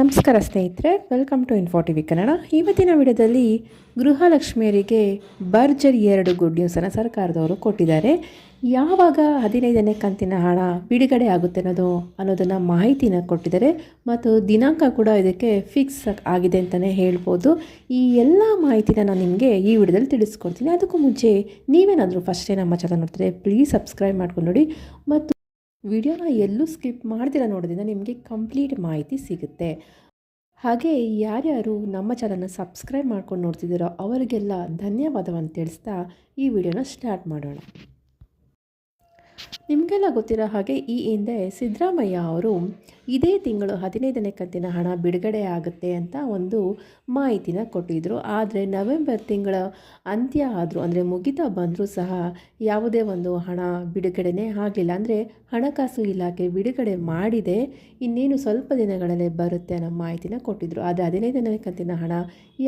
ನಮಸ್ಕಾರ ಸ್ನೇಹಿತರೆ welcome to ಇನ್ಫೋಟಿವಿ Kannada. ಇವತ್ತಿನ ವಿಡಿಯೋದಲ್ಲಿ ಗೃಹಲಕ್ಷ್ಮಿಯರಿಗೆ ಬರ್ಜರಿ ಎರಡು ಗುಡ್ ನ್ಯೂಸನ್ನು ಸರ್ಕಾರದವರು ಕೊಟ್ಟಿದ್ದಾರೆ. ಯಾವಾಗ ಹದಿನೈದನೇ ಕಂತಿನ ಹಣ ಬಿಡುಗಡೆ ಆಗುತ್ತೆ ಅನ್ನೋದು ಅನ್ನೋದನ್ನು ಮಾಹಿತಿನ ಕೊಟ್ಟಿದ್ದಾರೆ ಮತ್ತು ದಿನಾಂಕ ಕೂಡ ಇದಕ್ಕೆ ಫಿಕ್ಸ್ ಆಗಿದೆ ಅಂತಲೇ ಹೇಳ್ಬೋದು. ಈ ಎಲ್ಲ ಮಾಹಿತಿನ ನಾನು ನಿಮಗೆ ಈ ವಿಡಿಯೋದಲ್ಲಿ ತಿಳಿಸ್ಕೊಡ್ತೀನಿ. ಅದಕ್ಕೂ ಮುಂಚೆ ನೀವೇನಾದರೂ ಫಸ್ಟೇ ನಮ್ಮ ಚಾನಲ್ ನೋಡ್ತಾರೆ ಪ್ಲೀಸ್ ಸಬ್ಸ್ಕ್ರೈಬ್ ಮಾಡ್ಕೊಂಡು ನೋಡಿ. ಮತ್ತು ವಿಡಿಯೋನ ಎಲ್ಲೂ ಸ್ಕಿಪ್ ಮಾಡ್ದಿರ ನೋಡೋದ್ರಿಂದ ನಿಮಗೆ ಕಂಪ್ಲೀಟ್ ಮಾಹಿತಿ ಸಿಗುತ್ತೆ. ಹಾಗೆ ಯಾರ್ಯಾರು ನಮ್ಮ ಚಾನಲ್ನ ಸಬ್ಸ್ಕ್ರೈಬ್ ಮಾಡ್ಕೊಂಡು ನೋಡ್ತಿದ್ದೀರೋ ಅವರಿಗೆಲ್ಲ ಧನ್ಯವಾದವನ್ನು ತಿಳಿಸ್ತಾ ಈ ವಿಡಿಯೋನ ಸ್ಟಾರ್ಟ್ ಮಾಡೋಣ. ನಿಮಗೆಲ್ಲ ಗೊತ್ತಿರೋ ಹಾಗೆ ಈ ಹಿಂದೆ ಸಿದ್ದರಾಮಯ್ಯ ಅವರು ಇದೇ ತಿಂಗಳು ಹದಿನೈದನೇ ಕಂತಿನ ಹಣ ಬಿಡುಗಡೆ ಆಗುತ್ತೆ ಅಂತ ಒಂದು ಮಾಹಿತಿನ ಕೊಟ್ಟಿದ್ದರು ಆದರೆ ನವೆಂಬರ್ ತಿಂಗಳ ಅಂತ್ಯ ಆದರೂ, ಅಂದರೆ ಮುಗಿತಾ ಬಂದರೂ ಸಹ ಯಾವುದೇ ಒಂದು ಹಣ ಬಿಡುಗಡೆನೇ ಆಗಲಿಲ್ಲ. ಅಂದರೆ ಹಣಕಾಸು ಇಲಾಖೆ ಬಿಡುಗಡೆ ಮಾಡಿದೆ, ಇನ್ನೇನು ಸ್ವಲ್ಪ ದಿನಗಳಲ್ಲೇ ಬರುತ್ತೆ ಅನ್ನೋ ಮಾಹಿತಿನ ಕೊಟ್ಟಿದ್ದರು ಆದರೆ ಹದಿನೈದನೇ ಕಂತಿನ ಹಣ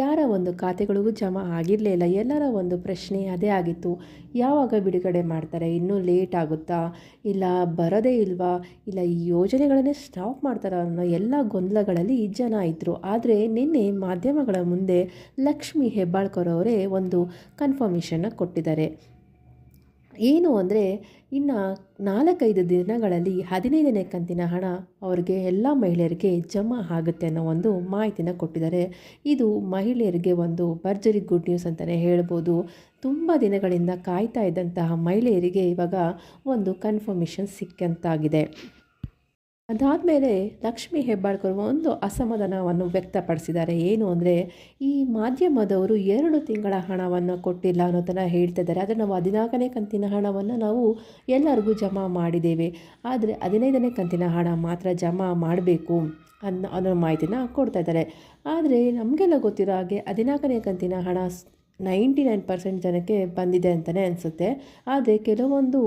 ಯಾರ ಒಂದು ಖಾತೆಗಳಿಗೂ ಜಮಾ ಆಗಿರಲಿಲ್ಲ ಎಲ್ಲರ ಒಂದು ಪ್ರಶ್ನೆ ಅದೇ ಆಗಿತ್ತು. ಯಾವಾಗ ಬಿಡುಗಡೆ ಮಾಡ್ತಾರೆ? ಇನ್ನೂ ಲೇಟ್ ಆಗುತ್ತಾ? ಇಲ್ಲ ಬರೋದೇ ಇಲ್ವಾ? ಇಲ್ಲ ಈ ಯೋಜನೆಗಳನ್ನೇ ಸ್ಟಾಪ್ ಮಾಡ್ತಾರ ಅನ್ನೋ ಎಲ್ಲ ಗೊಂದಲಗಳಲ್ಲಿ ಜನ ಇದ್ದರು ಆದರೆ ನಿನ್ನೆ ಮಾಧ್ಯಮಗಳ ಮುಂದೆ ಲಕ್ಷ್ಮಿ ಹೆಬ್ಬಾಳ್ಕರ್ ಅವರೇ ಒಂದು ಕನ್ಫರ್ಮೇಷನ್ನ ಕೊಟ್ಟಿದ್ದಾರೆ. ಏನು ಅಂದರೆ, ಇನ್ನು ನಾಲ್ಕೈದು ದಿನಗಳಲ್ಲಿ ಹದಿನೈದನೇ ಕಂತಿನ ಹಣ ಅವರಿಗೆ ಎಲ್ಲ ಮಹಿಳೆಯರಿಗೆ ಜಮಾ ಆಗುತ್ತೆ ಅನ್ನೋ ಒಂದು ಮಾಹಿತಿನ ಕೊಟ್ಟಿದ್ದಾರೆ. ಇದು ಮಹಿಳೆಯರಿಗೆ ಒಂದು ಭರ್ಜರಿ ಗುಡ್ ನ್ಯೂಸ್ ಅಂತಲೇ ಹೇಳ್ಬೋದು. ತುಂಬ ದಿನಗಳಿಂದ ಕಾಯ್ತಾ ಇದ್ದಂತಹ ಮಹಿಳೆಯರಿಗೆ ಇವಾಗ ಒಂದು ಕನ್ಫರ್ಮೇಷನ್ ಸಿಕ್ಕಂತಾಗಿದೆ. ಅದಾದಮೇಲೆ ಲಕ್ಷ್ಮಿ ಹೆಬ್ಬಾಳ್ಕರ್ ಒಂದು ಅಸಮಾಧಾನವನ್ನು ವ್ಯಕ್ತಪಡಿಸಿದ್ದಾರೆ. ಏನು ಅಂದರೆ, ಈ ಮಾಧ್ಯಮದವರು ಎರಡು ತಿಂಗಳ ಹಣವನ್ನು ಕೊಟ್ಟಿಲ್ಲ ಅನ್ನೋದನ್ನು ಹೇಳ್ತಾ ಇದ್ದಾರೆ. ಆದರೆ ನಾವು ಹದಿನಾಲ್ಕನೇ ಕಂತಿನ ಹಣವನ್ನು ನಾವು ಎಲ್ಲರಿಗೂ ಜಮಾ ಮಾಡಿದ್ದೇವೆ. ಆದರೆ ಹದಿನೈದನೇ ಕಂತಿನ ಹಣ ಮಾತ್ರ ಜಮಾ ಮಾಡಬೇಕು ಅನ್ನೋ ಅನ್ನೋ ಮಾಹಿತಿನ ಕೊಡ್ತಾ ಇದ್ದಾರೆ. ಆದರೆ ನಮಗೆಲ್ಲ ಗೊತ್ತಿರೋ ಹಾಗೆ ಹದಿನಾಲ್ಕನೇ ಕಂತಿನ ಹಣ ನೈಂಟಿ ನೈನ್ ಪರ್ಸೆಂಟ್ ಜನಕ್ಕೆ ಬಂದಿದೆ ಅಂತಲೇ ಅನಿಸುತ್ತೆ. ಆದರೆ ಕೆಲವೊಂದು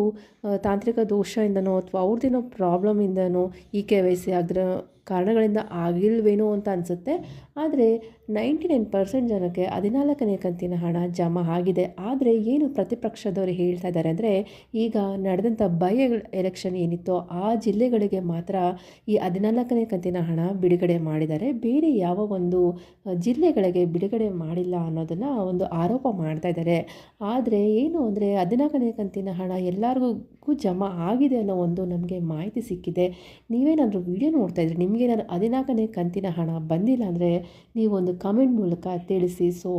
ತಾಂತ್ರಿಕ ದೋಷದಿಂದನೋ ಅಥವಾ ಅವ್ರದ್ದೇನೋ ಪ್ರಾಬ್ಲಮಿಂದನೋ ಈ ಕೆ ವೈ ಸಿ ಅದರ ಕಾರಣಗಳಿಂದ ಆಗಿಲ್ವೇನೋ ಅಂತ ಅನಿಸುತ್ತೆ. ಆದರೆ ನೈಂಟಿ ನೈನ್ ಪರ್ಸೆಂಟ್ ಜನಕ್ಕೆ ಹದಿನಾಲ್ಕನೇ ಕಂತಿನ ಹಣ ಜಮಾ ಆಗಿದೆ. ಆದರೆ ಏನು ಪ್ರತಿಪಕ್ಷದವರು ಹೇಳ್ತಾ ಇದ್ದಾರೆ ಅಂದರೆ, ಈಗ ನಡೆದಂಥ ಬೈ ಎಲೆಕ್ಷನ್ ಏನಿತ್ತೋ ಆ ಜಿಲ್ಲೆಗಳಿಗೆ ಮಾತ್ರ ಈ ಹದಿನಾಲ್ಕನೇ ಕಂತಿನ ಹಣ ಬಿಡುಗಡೆ ಮಾಡಿದ್ದಾರೆ. ಬೇರೆ ಯಾವ ಒಂದು ಜಿಲ್ಲೆಗಳಿಗೆ ಬಿಡುಗಡೆ ಮಾಡಿಲ್ಲ ಅನ್ನೋದನ್ನು ಒಂದು ಆರೋಪ ಮಾಡ್ತಾ ಇದ್ದಾರೆ ಆದರೆ ಏನು ಅಂದರೆ, ಹದಿನಾಲ್ಕನೇ ಕಂತಿನ ಹಣ ಎಲ್ಲರಿಗೂ ಜಮಾ ಆಗಿದೆ ಅನ್ನೋ ಒಂದು ನಮಗೆ ಮಾಹಿತಿ ಸಿಕ್ಕಿದೆ. ನೀವೇನಾದರೂ ವಿಡಿಯೋ ನೋಡ್ತಾ ಇದ್ರಿ ನಿಮಗೇನಾದ್ರು ಹದಿನಾಲ್ಕನೇ ಕಂತಿನ ಹಣ ಬಂದಿಲ್ಲ ಅಂದರೆ, ನೀವೊಂದು ಕಮೆಂಟ್ ಮೂಲಕ ತಿಳಿಸಿ. ಸೊ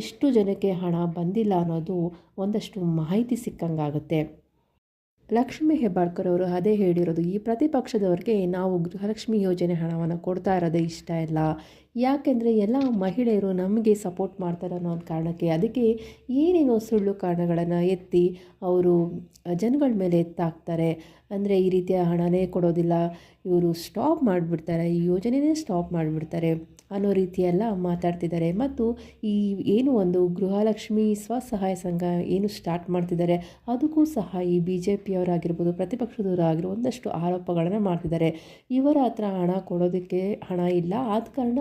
ಎಷ್ಟು ಜನಕ್ಕೆ ಹಣ ಬಂದಿಲ್ಲ ಅನ್ನೋದು ಒಂದಷ್ಟು ಮಾಹಿತಿ ಸಿಕ್ಕಂಗಾಗುತ್ತೆ. ಲಕ್ಷ್ಮೀ ಹೆಬ್ಬಾಳ್ಕರ್ ಅವರು ಅದೇ ಹೇಳಿರೋದು, ಈ ಪ್ರತಿಪಕ್ಷದವ್ರಿಗೆ ನಾವು ಗೃಹಲಕ್ಷ್ಮಿ ಯೋಜನೆ ಹಣವನ್ನು ಕೊಡ್ತಾ ಇರೋದು ಇಷ್ಟ ಇಲ್ಲ. ಯಾಕೆಂದರೆ ಎಲ್ಲ ಮಹಿಳೆಯರು ನಮಗೆ ಸಪೋರ್ಟ್ ಮಾಡ್ತಾರೆ ಅನ್ನೋ ಒಂದು ಕಾರಣಕ್ಕೆ ಅದಕ್ಕೆ ಏನೇನೋ ಸುಳ್ಳು ಕಾರಣಗಳನ್ನು ಎತ್ತಿ ಅವರು ಜನಗಳ ಮೇಲೆ ಎತ್ತಾಕ್ತಾರೆ. ಅಂದರೆ ಈ ರೀತಿಯ ಹಣನೇ ಕೊಡೋದಿಲ್ಲ, ಇವರು ಸ್ಟಾಪ್ ಮಾಡಿಬಿಡ್ತಾರೆ, ಈ ಯೋಜನೆನೇ ಸ್ಟಾಪ್ ಮಾಡಿಬಿಡ್ತಾರೆ. ಅನ್ನೋ ರೀತಿಯೆಲ್ಲ ಮಾತಾಡ್ತಿದ್ದಾರೆ. ಮತ್ತು ಈ ಏನು ಒಂದು ಗೃಹಲಕ್ಷ್ಮಿ ಸ್ವಸಹಾಯ ಸಂಘ ಏನು ಸ್ಟಾರ್ಟ್ ಮಾಡ್ತಿದ್ದಾರೆ, ಅದಕ್ಕೂ ಸಹ ಈ ಬಿ ಜೆ ಪಿಯವರಾಗಿರ್ಬೋದು ಪ್ರತಿಪಕ್ಷದವರು ಆಗಿರೋ ಒಂದಷ್ಟು ಆರೋಪಗಳನ್ನು ಮಾಡ್ತಿದ್ದಾರೆ. ಇವರ ಹತ್ರ ಹಣ ಕೊಡೋದಕ್ಕೆ ಹಣ ಇಲ್ಲ. ಆದ ಕಾರಣ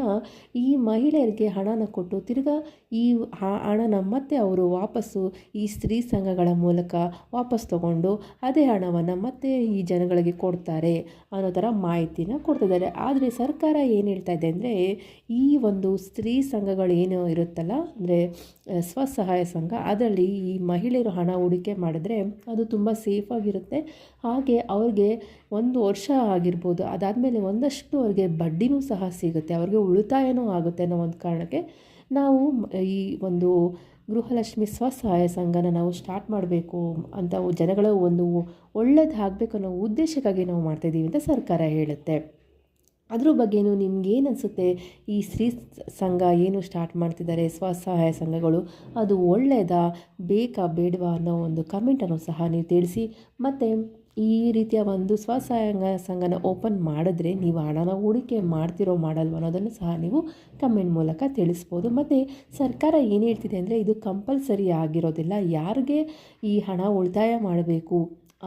ಈ ಮಹಿಳೆಯರಿಗೆ ಹಣನ ಕೊಟ್ಟು ತಿರ್ಗಾ ಈ ಹಣನ ಮತ್ತೆ ಅವರು ವಾಪಸ್ಸು ಈ ಸ್ತ್ರೀ ಸಂಘಗಳ ಮೂಲಕ ವಾಪಸ್ ತಗೊಂಡು ಅದೇ ಹಣವನ್ನು ಮತ್ತೆ ಈ ಜನಗಳಿಗೆ ಕೊಡ್ತಾರೆ ಅನ್ನೋ ಥರ ಮಾಹಿತಿನ ಕೊಡ್ತಿದ್ದಾರೆ. ಆದರೆ ಸರ್ಕಾರ ಏನು ಹೇಳ್ತಾ ಇದೆ ಅಂದರೆ ಈ ಒಂದು ಸ್ತ್ರೀ ಸಂಘಗಳು ಏನು ಇರುತ್ತಲ್ಲ, ಅಂದರೆ ಸ್ವಸಹಾಯ ಸಂಘ, ಅದರಲ್ಲಿ ಈ ಮಹಿಳೆಯರು ಹಣ ಹೂಡಿಕೆ ಮಾಡಿದ್ರೆ ಅದು ತುಂಬ ಸೇಫಾಗಿರುತ್ತೆ ಹಾಗೆ ಅವ್ರಿಗೆ ಒಂದು ವರ್ಷ ಆಗಿರ್ಬೋದು, ಅದಾದಮೇಲೆ ಒಂದಷ್ಟು ಅವ್ರಿಗೆ ಬಡ್ಡಿನೂ ಸಹ ಸಿಗುತ್ತೆ, ಅವ್ರಿಗೆ ಉಳಿತಾಯನೂ ಆಗುತ್ತೆ ಅನ್ನೋ ಒಂದು ಕಾರಣಕ್ಕೆ ನಾವು ಈ ಒಂದು ಗೃಹಲಕ್ಷ್ಮಿ ಸ್ವಸಹಾಯ ಸಂಘನ ನಾವು ಸ್ಟಾರ್ಟ್ ಮಾಡಬೇಕು ಅಂತ ಜನಗಳ ಒಂದು ಒಳ್ಳೇದಾಗಬೇಕು ಅನ್ನೋ ಉದ್ದೇಶಕ್ಕಾಗಿ ನಾವು ಮಾಡ್ತಾಯಿದ್ದೀವಿ ಅಂತ ಸರ್ಕಾರ ಹೇಳುತ್ತೆ. ಅದ್ರ ಬಗ್ಗೆಯೂ ನಿಮ್ಗೇನು ಅನಿಸುತ್ತೆ? ಈ ಸ್ತ್ರೀ ಸಂಘ ಏನು ಸ್ಟಾರ್ಟ್ ಮಾಡ್ತಿದ್ದಾರೆ, ಸ್ವಸಹಾಯ ಸಂಘಗಳು, ಅದು ಒಳ್ಳೆಯದಾ ಬೇಕಾ ಬೇಡವಾ ಅನ್ನೋ ಒಂದು ಕಮೆಂಟನ್ನು ಸಹ ನೀವು ತಿಳಿಸಿ. ಮತ್ತು ಈ ರೀತಿಯ ಒಂದು ಸ್ವಸಹಾಯ ಸಂಘನ ಓಪನ್ ಮಾಡಿದ್ರೆ ನೀವು ಹಣನ ಹೂಡಿಕೆ ಮಾಡ್ತಿರೋ ಮಾಡಲ್ವ ಅನ್ನೋದನ್ನು ಸಹ ನೀವು ಕಮೆಂಟ್ ಮೂಲಕ ತಿಳಿಸ್ಬೋದು. ಮತ್ತು ಸರ್ಕಾರ ಏನು ಹೇಳ್ತಿದೆ ಅಂದರೆ ಇದು ಕಂಪಲ್ಸರಿ ಆಗಿರೋದಿಲ್ಲ. ಯಾರಿಗೆ ಈ ಹಣ ಉಳಿತಾಯ ಮಾಡಬೇಕು?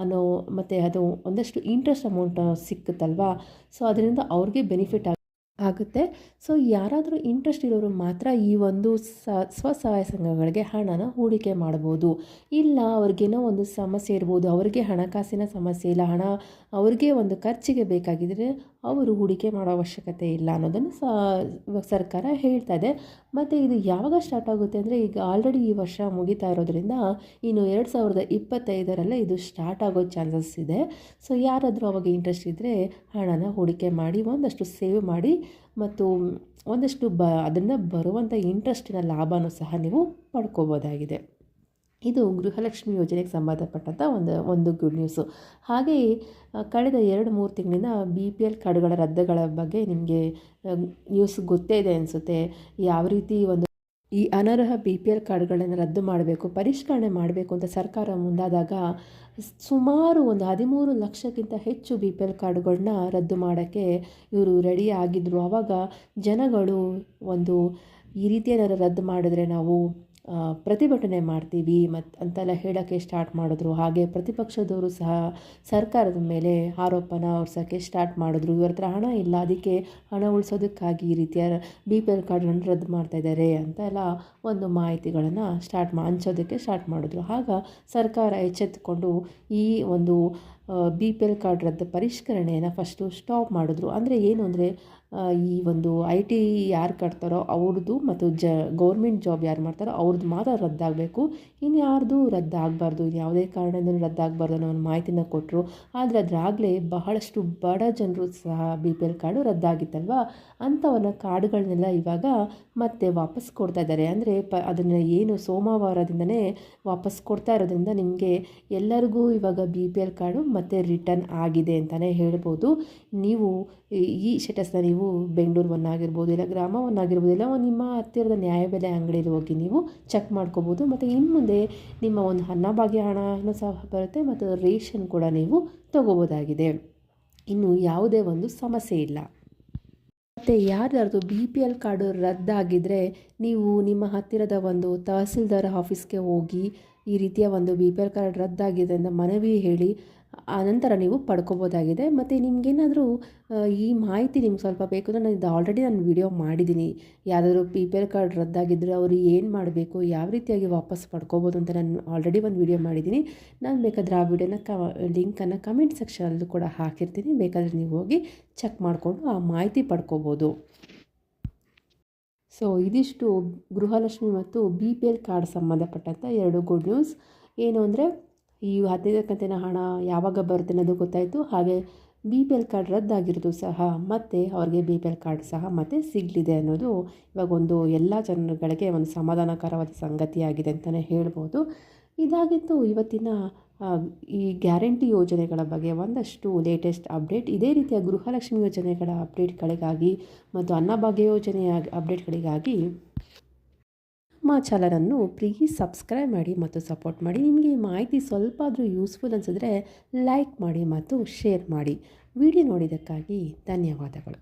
ಅನ್ನೋ ಮತ್ತು ಅದು ಒಂದಷ್ಟು ಇಂಟ್ರೆಸ್ಟ್ ಅಮೌಂಟ್ ಸಿಕ್ಕುತ್ತಲ್ವಾ? ಸೊ ಅದರಿಂದ ಅವ್ರಿಗೆ ಬೆನಿಫಿಟ್ ಆಗುತ್ತೆ. ಸೊ ಯಾರಾದರೂ ಇಂಟ್ರೆಸ್ಟ್ ಇರೋರು ಮಾತ್ರ ಈ ಒಂದು ಸ್ವಸಹಾಯ ಸಂಘಗಳಿಗೆ ಹಣನ ಹೂಡಿಕೆ ಮಾಡ್ಬೋದು. ಇಲ್ಲ, ಅವ್ರಿಗೇನೋ ಒಂದು ಸಮಸ್ಯೆ ಇರ್ಬೋದು, ಅವರಿಗೆ ಹಣಕಾಸಿನ ಸಮಸ್ಯೆ ಇಲ್ಲ, ಹಣ ಅವ್ರಿಗೆ ಒಂದು ಖರ್ಚಿಗೆ ಬೇಕಾಗಿದ್ದರೆ ಅವರು ಹೂಡಿಕೆ ಮಾಡೋ ಅವಶ್ಯಕತೆ ಇಲ್ಲ ಅನ್ನೋದನ್ನು ಸರ್ಕಾರ ಹೇಳ್ತಾ ಇದೆ. ಮತ್ತು ಇದು ಯಾವಾಗ ಸ್ಟಾರ್ಟ್ ಆಗುತ್ತೆ ಅಂದರೆ ಈಗ ಆಲ್ರೆಡಿ ಈ ವರ್ಷ ಮುಗಿತಾ ಇರೋದ್ರಿಂದ ಇನ್ನು ಎರಡು ಸಾವಿರದ ಇಪ್ಪತ್ತೈದರಲ್ಲೇ ಇದು ಸ್ಟಾರ್ಟ್ ಆಗೋ ಚಾನ್ಸಸ್ ಇದೆ. ಸೊ ಯಾರಾದರೂ ಅವಾಗ ಇಂಟ್ರೆಸ್ಟ್ ಇದ್ದರೆ ಹಣನ ಹೂಡಿಕೆ ಮಾಡಿ, ಒಂದಷ್ಟು ಸೇವ್ ಮಾಡಿ ಮತ್ತು ಒಂದಷ್ಟು ಬ ಅದರಿಂದ ಬರುವಂಥ ಇಂಟ್ರೆಸ್ಟಿನ ಲಾಭನೂ ಸಹ ನೀವು ಪಡ್ಕೋಬೋದಾಗಿದೆ. ಇದು ಗೃಹಲಕ್ಷ್ಮಿ ಯೋಜನೆಗೆ ಸಂಬಂಧಪಟ್ಟಂಥ ಒಂದು ಒಂದು ಗುಡ್ ನ್ಯೂಸು ಹಾಗೆಯೇ ಕಳೆದ ಎರಡು, ಮೂರು ತಿಂಗಳಿಂದ ಬಿ ಪಿ ಎಲ್ ಕಾರ್ಡ್ಗಳ ರದ್ದುಗಳ ಬಗ್ಗೆ ನಿಮಗೆ ನ್ಯೂಸ್ ಗೊತ್ತೇ ಇದೆ ಅನಿಸುತ್ತೆ. ಯಾವ ರೀತಿ ಒಂದು, ಈ ಅನರ್ಹ ಬಿ ಪಿ ಎಲ್ ಕಾರ್ಡ್ಗಳನ್ನು ರದ್ದು ಮಾಡಬೇಕು, ಪರಿಷ್ಕರಣೆ ಮಾಡಬೇಕು ಅಂತ ಸರ್ಕಾರ ಮುಂದಾದಾಗ ಸುಮಾರು ಒಂದು ಹದಿಮೂರು ಲಕ್ಷಕ್ಕಿಂತ ಹೆಚ್ಚು ಬಿ ಪಿ ಎಲ್ ಕಾರ್ಡ್ಗಳನ್ನ ರದ್ದು ಮಾಡೋಕ್ಕೆ ಇವರು ರೆಡಿ ಆಗಿದ್ದರು ಆವಾಗ ಜನಗಳು ಒಂದು, ಈ ರೀತಿ ಏನಾದ್ರು ರದ್ದು ಮಾಡಿದ್ರೆ ನಾವು ಪ್ರತಿಭಟನೆ ಮಾಡ್ತೀವಿ ಮತ್ತು ಅಂತೆಲ್ಲ ಹೇಳೋಕ್ಕೆ ಸ್ಟಾರ್ಟ್ ಮಾಡಿದ್ರು. ಹಾಗೆ ಪ್ರತಿಪಕ್ಷದವರು ಸಹ ಸರ್ಕಾರದ ಮೇಲೆ ಆರೋಪನ ಹೊರ್ಸೋಕ್ಕೆ ಸ್ಟಾರ್ಟ್ ಮಾಡಿದ್ರು. ಇವ್ರ ಹತ್ರ ಹಣ ಇಲ್ಲ, ಅದಕ್ಕೆ ಹಣ ಉಳಿಸೋದಕ್ಕಾಗಿ ಈ ರೀತಿಯ ಬಿ ಪಿ ಎಲ್ ಕಾರ್ಡ್ಗಳನ್ನು ರದ್ದು ಮಾಡ್ತಾಯಿದ್ದಾರೆ ಅಂತ ಅಂತೆಲ್ಲ ಒಂದು ಮಾಹಿತಿಗಳನ್ನು ಸ್ಟಾರ್ಟ್ ಮಾ, ಹಂಚೋದಕ್ಕೆ ಸ್ಟಾರ್ಟ್ ಮಾಡಿದ್ರು. ಆಗ ಸರ್ಕಾರ ಎಚ್ಚೆತ್ತುಕೊಂಡು ಈ ಒಂದು ಬಿ ಪಿ ಎಲ್ ಕಾರ್ಡ್ ರದ್ದು ಪರಿಷ್ಕರಣೆಯನ್ನು ಫಸ್ಟು ಸ್ಟಾಪ್ ಮಾಡಿದ್ರು. ಅಂದರೆ ಏನು ಅಂದರೆ ಈ ಒಂದು ಐ ಟಿ ಯಾರು ಕಟ್ತಾರೋ ಅವ್ರದ್ದು ಮತ್ತು ಜ ಗೌರ್ಮೆಂಟ್ ಜಾಬ್ ಯಾರು ಮಾಡ್ತಾರೋ ಅವ್ರದ್ದು ಮಾತ್ರ ರದ್ದಾಗಬೇಕು. ಇನ್ನು ಯಾರ್ದು ರದ್ದಾಗಬಾರ್ದು ಇನ್ನು ಯಾವುದೇ ಕಾರಣದಿಂದ ರದ್ದಾಗಬಾರ್ದು ಅನ್ನೋ ಒಂದು ಮಾಹಿತಿನ ಕೊಟ್ಟರು ಆದರೆ ಅದರಾಗಲೇ ಬಹಳಷ್ಟು ಬಡ ಜನರು ಸಹ ಬಿ ಪಿ ಎಲ್ ಕಾರ್ಡು ರದ್ದಾಗಿತ್ತಲ್ವ? ಅಂಥವನ್ನ ಕಾರ್ಡ್ಗಳನ್ನೆಲ್ಲ ಇವಾಗ ಮತ್ತೆ ವಾಪಸ್ ಕೊಡ್ತಾ ಇದ್ದಾರೆ. ಅಂದರೆ ಪ, ಅದನ್ನು ಏನು ಸೋಮವಾರದಿಂದನೇ ವಾಪಸ್ ಕೊಡ್ತಾ ಇರೋದ್ರಿಂದ ನಿಮಗೆ ಎಲ್ಲರಿಗೂ ಇವಾಗ ಬಿ ಪಿ ಎಲ್ ಕಾರ್ಡು ಮತ್ತೆ ರಿಟರ್ನ್ ಆಗಿದೆ ಅಂತಲೇ ಹೇಳ್ಬೋದು. ನೀವು ಈ ಸ್ಟೇಟಸ್ನ ನೀವು ಬೆಂಗಳೂರು ಒನ್ ಆಗಿರ್ಬೋದು ಇಲ್ಲ ಗ್ರಾಮ ಒನ್ ಆಗಿರ್ಬೋದು ಇಲ್ಲ ನಿಮ್ಮ ಹತ್ತಿರದ ನ್ಯಾಯಬೆಲೆ ಅಂಗಡಿಯಲ್ಲಿ ಹೋಗಿ ನೀವು ಚೆಕ್ ಮಾಡ್ಕೋಬೋದು, ಮತ್ತು ಇನ್ನು ಮುಂದೆ ನಿಮ್ಮ ಒಂದು ಅನ್ನಭಾಗ್ಯ ಹಣನೂ ಸಹ ಬರುತ್ತೆ ಮತ್ತು ರೇಷನ್ ಕೂಡ ನೀವು ತಗೋಬೋದಾಗಿದೆ. ಇನ್ನು ಯಾವುದೇ ಒಂದು ಸಮಸ್ಯೆ ಇಲ್ಲ. ಮತ್ತು ಯಾರ್ದಾರ್ದು ಬಿ ಪಿ ಎಲ್ ಕಾರ್ಡು ರದ್ದಾಗಿದ್ದರೆ ನೀವು ನಿಮ್ಮ ಹತ್ತಿರದ ಒಂದು ತಹಸೀಲ್ದಾರ್ ಆಫೀಸ್ಗೆ ಹೋಗಿ ಈ ರೀತಿಯ ಒಂದು ಬಿ ಪಿ ಎಲ್ ಕಾರ್ಡ್ ರದ್ದಾಗಿದೆ ಅಂತ ಮನವಿ ಹೇಳಿ ಆನಂತರ ನೀವು ಪಡ್ಕೋಬೋದಾಗಿದೆ. ಮತ್ತು ನಿಮಗೇನಾದರೂ ಈ ಮಾಹಿತಿ ನಿಮ್ಗೆ ಸ್ವಲ್ಪ ಬೇಕು ಅಂದರೆ ನಾನು ಇದು ಆಲ್ರೆಡಿ ನಾನು ವಿಡಿಯೋ ಮಾಡಿದ್ದೀನಿ ಯಾರಾದರೂ ಪಿ ಪಿ ಎಲ್ ಕಾರ್ಡ್ ರದ್ದಾಗಿದ್ದರೆ ಅವರು ಏನು ಮಾಡಬೇಕು, ಯಾವ ರೀತಿಯಾಗಿ ವಾಪಸ್ ಪಡ್ಕೋಬೋದು ಅಂತ ನಾನು ಆಲ್ರೆಡಿ ಒಂದು ವಿಡಿಯೋ ಮಾಡಿದ್ದೀನಿ ನಾನು ಬೇಕಾದರೆ ಆ ವಿಡಿಯೋನ ಕ ಲಿಂಕನ್ನು ಕಮೆಂಟ್ ಸೆಕ್ಷನಲ್ಲೂ ಕೂಡ ಹಾಕಿರ್ತೀನಿ. ಬೇಕಾದರೆ ನೀವು ಹೋಗಿ ಚೆಕ್ ಮಾಡಿಕೊಂಡು ಆ ಮಾಹಿತಿ ಪಡ್ಕೋಬೋದು. ಸೊ ಇದಿಷ್ಟು ಗೃಹಲಕ್ಷ್ಮಿ ಮತ್ತು ಬಿ ಪಿ ಎಲ್ ಕಾರ್ಡ್ ಸಂಬಂಧಪಟ್ಟಂಥ ಎರಡು ಗುಡ್ ನ್ಯೂಸ್ ಏನು ಅಂದರೆ ಈ ಹದಿನೈದು ಕಂತಿನ ಹಣ ಯಾವಾಗ ಬರುತ್ತೆ ಅನ್ನೋದು ಗೊತ್ತಾಯಿತು. ಹಾಗೆ ಬಿ ಪಿ ಎಲ್ ಕಾರ್ಡ್ ರದ್ದಾಗಿರೋದು ಸಹ ಮತ್ತೆ ಅವ್ರಿಗೆ ಬಿ ಪಿ ಎಲ್ ಕಾರ್ಡ್ ಸಹ ಮತ್ತೆ ಸಿಗಲಿದೆ ಅನ್ನೋದು ಇವಾಗ ಒಂದು ಎಲ್ಲ ಜನಗಳಿಗೆ ಒಂದು ಸಮಾಧಾನಕರವಾದ ಸಂಗತಿಯಾಗಿದೆ ಅಂತಲೇ ಹೇಳ್ಬೋದು. ಇದಾಗಿತ್ತು ಇವತ್ತಿನ ಈ ಗ್ಯಾರಂಟಿ ಯೋಜನೆಗಳ ಬಗ್ಗೆ ಒಂದಷ್ಟು ಲೇಟೆಸ್ಟ್ ಅಪ್ಡೇಟ್ ಇದೇ ರೀತಿಯ ಗೃಹಲಕ್ಷ್ಮಿ ಯೋಜನೆಗಳ ಅಪ್ಡೇಟ್ಗಳಿಗಾಗಿ ಮತ್ತು ಅನ್ನಭಾಗ್ಯ ಯೋಜನೆಯ ಅಪ್ಡೇಟ್ಗಳಿಗಾಗಿ ನಮ್ಮ ಚಾನಲನ್ನು ಪ್ಲೀಸ್ ಸಬ್ಸ್ಕ್ರೈಬ್ ಮಾಡಿ ಮತ್ತು ಸಪೋರ್ಟ್ ಮಾಡಿ. ನಿಮಗೆ ಈ ಮಾಹಿತಿ ಸ್ವಲ್ಪ ಆದರೂ ಯೂಸ್ಫುಲ್ ಅನಿಸಿದ್ರೆ ಲೈಕ್ ಮಾಡಿ ಮತ್ತು ಶೇರ್ ಮಾಡಿ. ವಿಡಿಯೋ ನೋಡಿದ್ದಕ್ಕಾಗಿ ಧನ್ಯವಾದಗಳು.